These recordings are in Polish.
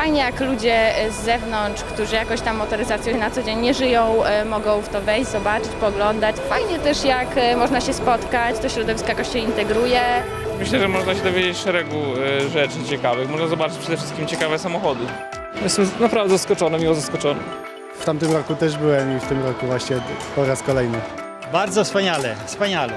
fajnie jak ludzie z zewnątrz, którzy jakoś tam motoryzacją na co dzień nie żyją, e, mogą w to wejść, zobaczyć, poglądać. Fajnie też jak e, można się spotkać, to środowisko jakoś się integruje. Myślę, że można się dowiedzieć szeregu e, rzeczy ciekawych. Można zobaczyć przede wszystkim ciekawe samochody. Jestem naprawdę zaskoczony, miło zaskoczony. W tamtym roku też byłem i w tym roku właśnie po raz kolejny. Bardzo wspaniale, wspaniale.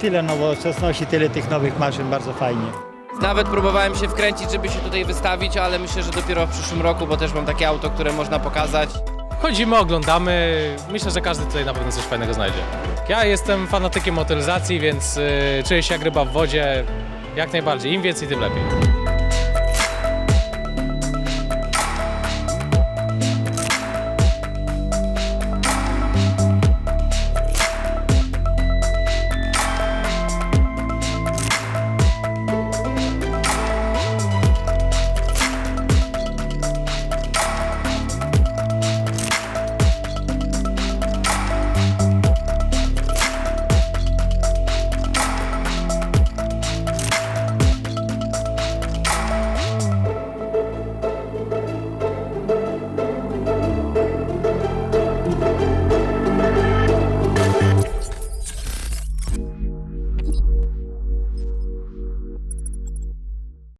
Tyle nowoczesności, tyle tych nowych maszyn, bardzo fajnie. Nawet próbowałem się wkręcić, żeby się tutaj wystawić, ale myślę, że dopiero w przyszłym roku, bo też mam takie auto, które można pokazać. Chodzimy, oglądamy. Myślę, że każdy tutaj na pewno coś fajnego znajdzie. Ja jestem fanatykiem motoryzacji, więc y, czuję się jak ryba w wodzie. Jak najbardziej. Im więcej, tym lepiej.